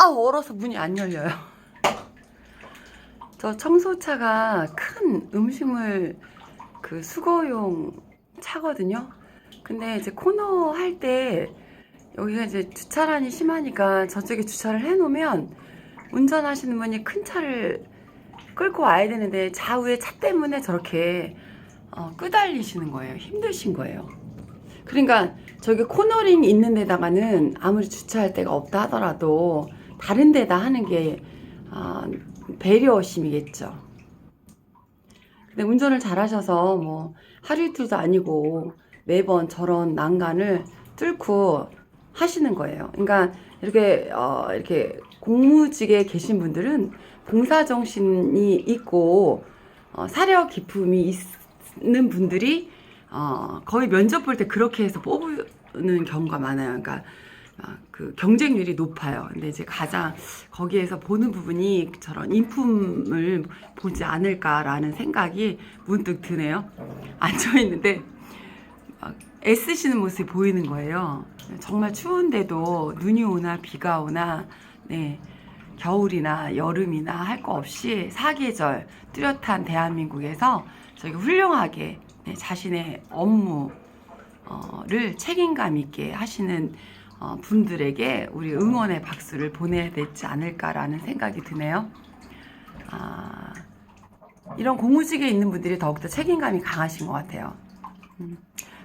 아 얼어서 문이 안 열려요. 저 청소차가 큰 음식물 그 수거용 차거든요. 근데 이제 코너 할 때 여기가 이제 주차란이 심하니까 저쪽에 주차를 해놓으면 운전하시는 분이 큰 차를 끌고 와야 되는데 좌우에 차 때문에 저렇게 어, 끄달리시는 거예요. 힘드신 거예요. 그러니까 저기 코너링 있는 데다가는 아무리 주차할 데가 없다 하더라도 다른 데다 하는 게 아, 배려심이겠죠. 근데 운전을 잘하셔서 뭐 하루 이틀도 아니고 매번 저런 난간을 뚫고 하시는 거예요. 그러니까 이렇게 어, 이렇게 공무직에 계신 분들은 봉사 정신이 있고 어, 사려 기품이 있는 분들이 어, 거의 면접 볼 때 그렇게 해서 뽑는 경우가 많아요. 그러니까 아, 그 경쟁률이 높아요. 근데 이제 가장 거기에서 보는 부분이 저런 인품을 보지 않을까라는 생각이 문득 드네요. 앉아 있는데 막 애쓰시는 모습이 보이는 거예요. 정말 추운데도 눈이 오나 비가 오나 네. 겨울이나 여름이나 할 거 없이 사계절 뚜렷한 대한민국에서 저기 훌륭하게 네, 자신의 업무를 책임감 있게 하시는 어, 분들에게 우리 응원의 박수를 보내야 되지 않을까라는 생각이 드네요. 아, 이런 공무직에 있는 분들이 더욱더 책임감이 강하신 것 같아요. 음,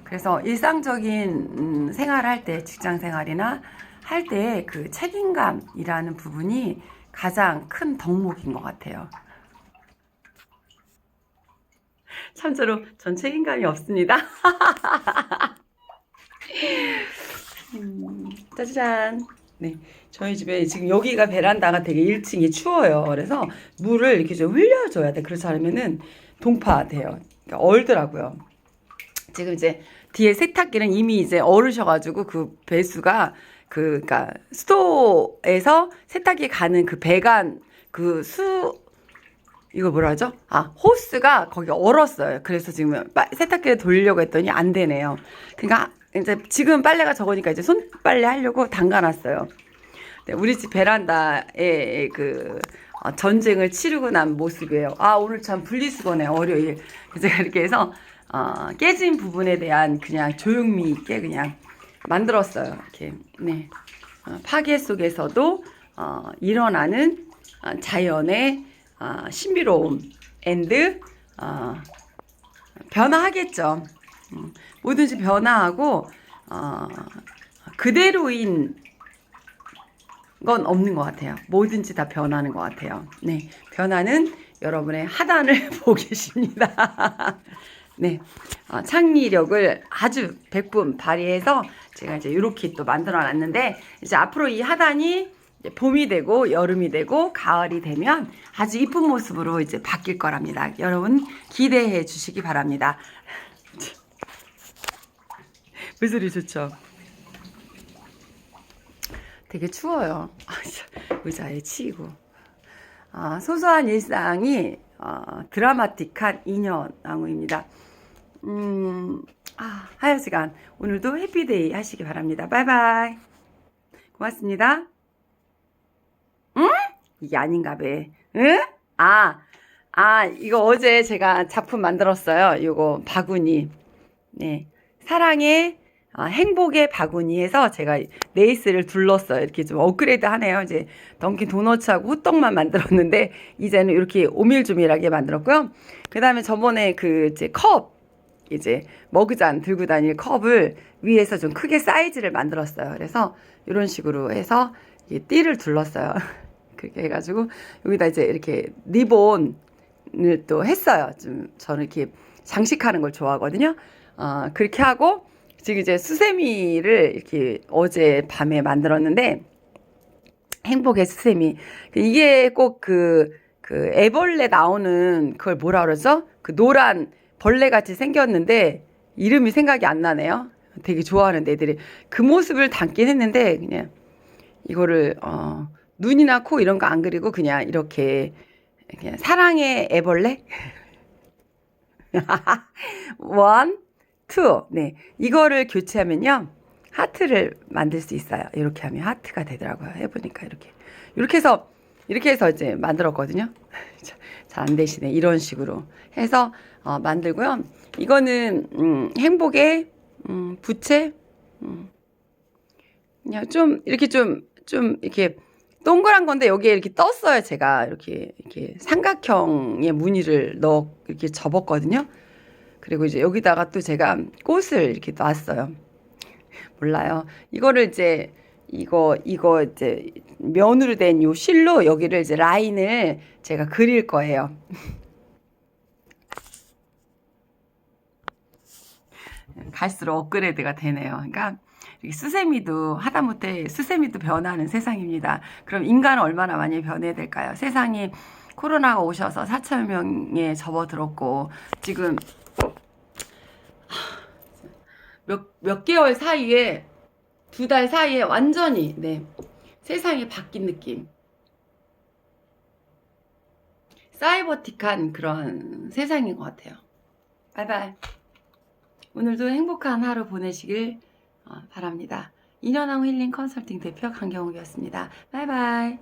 그래서 일상적인 음, 생활할 때, 직장 생활이나 할 때 그 책임감이라는 부분이 가장 큰 덕목인 것 같아요. 참고로 전 책임감이 없습니다. 음, 짜잔. 네. 저희 집에 지금 여기가 베란다가 되게 1층이 추워요. 그래서 물을 이렇게 좀 흘려줘야 돼. 그렇지 않으면은 동파 돼요. 그러니까 얼더라고요. 지금 이제 뒤에 세탁기는 이미 이제 얼으셔가지고 그 배수가 그, 그니까 수도에서 세탁기 가는 그 배관 그 수, 이거 뭐라 하죠? 아, 호스가 거기 얼었어요. 그래서 지금 빠- 세탁기를 돌리려고 했더니 안 되네요. 그러니까 이제 지금 빨래가 적으니까 이제 손빨래 하려고 담가놨어요. 네, 우리 집 베란다에 그 어, 전쟁을 치르고 난 모습이에요. 아, 오늘 참 분리수거네, 월요일. 제가 이렇게 해서 어, 깨진 부분에 대한 그냥 조용미 있게 그냥 만들었어요. 이렇게, 네. 어, 파괴 속에서도 어, 일어나는 어, 자연의 어, 신비로움 앤드 어, 변화하겠죠. 음, 뭐든지 변화하고 어, 그대로인 건 없는 것 같아요. 뭐든지 다 변하는 것 같아요. 네, 변화는 여러분의 하단을 보고 계십니다. 네, 어, 창의력을 아주 백분 발휘해서 제가 이제 이렇게 또 만들어 놨는데 이제 앞으로 이 하단이 봄이 되고 여름이 되고 가을이 되면 아주 이쁜 모습으로 이제 바뀔 거랍니다. 여러분 기대해 주시기 바랍니다. 물소리 좋죠? 되게 추워요. 아, 의자에 치이고. 아, 소소한 일상이 어, 드라마틱한 인연나무입니다. 음, 아, 하여 시간 오늘도 해피데이 하시기 바랍니다. 바이바이. 고맙습니다. 응? 이게 아닌가 봐. 응? 아, 아, 이거 어제 제가 작품 만들었어요. 이거 바구니. 네. 사랑의 아, 행복의 바구니 해서 제가 레이스를 둘렀어요. 이렇게 좀 업그레이드 하네요. 이제 던킨 도너츠하고 호떡만 만들었는데 이제는 이렇게 오밀조밀하게 만들었고요. 그 다음에 저번에 그 이제 컵 이제 머그잔 들고 다닐 컵을 위에서 좀 크게 사이즈를 만들었어요. 그래서 이런 식으로 해서 이 띠를 둘렀어요. 그렇게 해가지고 여기다 이제 이렇게 리본을 또 했어요. 좀 저는 이렇게 장식하는 걸 좋아하거든요. 어, 그렇게 하고 지금 이제 수세미를 이렇게 어제 밤에 만들었는데 행복의 수세미 이게 꼭그그 애벌레 나오는 그걸 뭐라 그러죠? 그 노란 벌레 같이 생겼는데 이름이 생각이 안 나네요. 되게 좋아하는 애들이 그 모습을 담긴 했는데 그냥 이거를 어 눈이나 코 이런 거 안 그리고 그냥 이렇게 그냥 사랑의 애벌레 원, 투. 네. 이거를 교체하면요. 하트를 만들 수 있어요. 이렇게 하면 하트가 되더라고요. 해보니까 이렇게 이렇게 해서 이렇게 해서 이제 만들었거든요. 잘 안 되시네. 이런 식으로 해서 어, 만들고요. 이거는 음, 행복의 음, 부채. 음. 그냥 좀 이렇게 좀 좀 이렇게 동그란 건데 여기에 이렇게 떴어요. 제가 이렇게 이렇게 삼각형의 무늬를 넣어 이렇게 접었거든요. 그리고 이제 여기다가 또 제가 꽃을 이렇게 놨어요. 몰라요. 이거를 이제 이거 이거 이제 면으로 된 요 실로 여기를 이제 라인을 제가 그릴 거예요. 갈수록 업그레이드가 되네요. 그러니까 수세미도 하다못해 수세미도 변하는 세상입니다. 그럼 인간은 얼마나 많이 변해야 될까요? 세상이 코로나가 오셔서 4천 명에 접어들었고 지금 몇, 몇 개월 사이에 두 달 사이에 완전히 네 세상이 바뀐 느낌. 사이버틱한 그런 세상인 것 같아요. 바이바이. 오늘도 행복한 하루 보내시길 어, 바랍니다. 인연왕 힐링 컨설팅 대표 강경욱이었습니다. 바이바이